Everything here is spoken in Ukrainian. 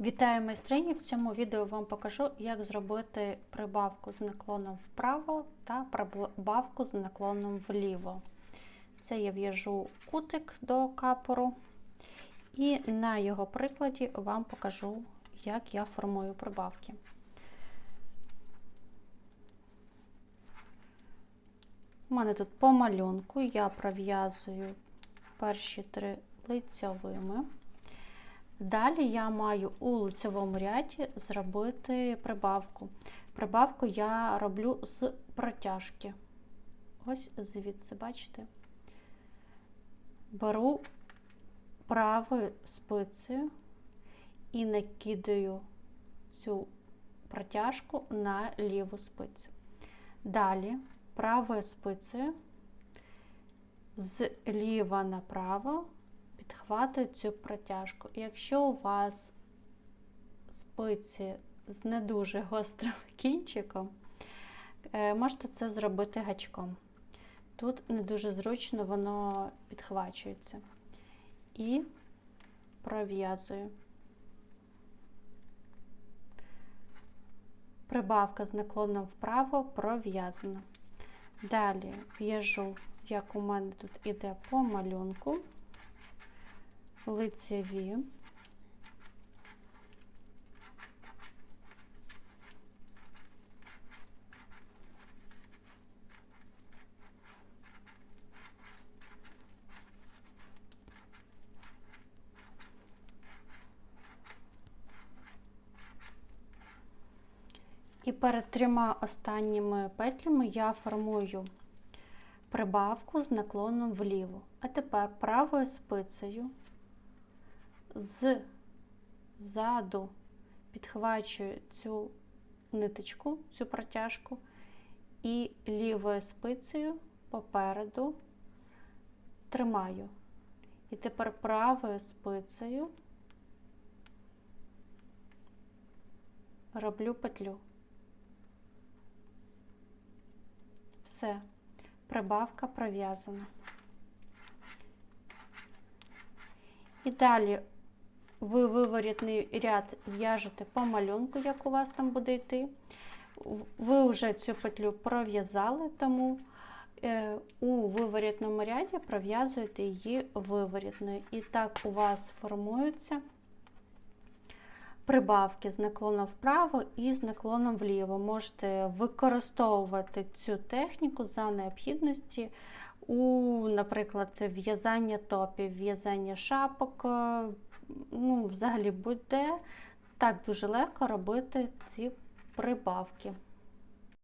Вітаю майстрині! В цьому відео вам покажу, як зробити прибавку з наклоном вправо та прибавку з наклоном вліво. Це я в'яжу кутик до капору, і на його прикладі вам покажу, як я формую прибавки. У мене тут по малюнку я пров'язую перші три лицьовими. Далі я маю у лицевому ряді зробити прибавку. Прибавку я роблю з протяжки. Ось звідси, бачите? Беру правою спицею і накидаю цю протяжку на ліву спицю. Далі правою спицею зліва направо підхватую цю протяжку. Якщо у вас спиці з не дуже гострим кінчиком, можете це зробити гачком. Тут не дуже зручно воно підхвачується. І пров'язую. Прибавка з наклоном вправо пров'язана. Далі в'яжу, як у мене тут іде по малюнку лицеві. І перед трьома останніми петлями я формую прибавку з наклоном вліво. А тепер правою спицею з заду підхвачую цю ниточку, цю протяжку, і лівою спицею попереду тримаю. І тепер правою спицею роблю петлю. Все, прибавка пров'язана. І далі ви виворітний ряд в'яжете по малюнку, як у вас там буде йти. Ви вже цю петлю пров'язали, тому е, у виворітному ряді пров'язуєте її виворітною. І так у вас формуються прибавки з наклоном вправо і з наклоном вліво. Можете використовувати цю техніку за необхідності у, наприклад, в'язання топів, в'язання шапок, ну, взагалі будь-де так дуже легко робити ці прибавки.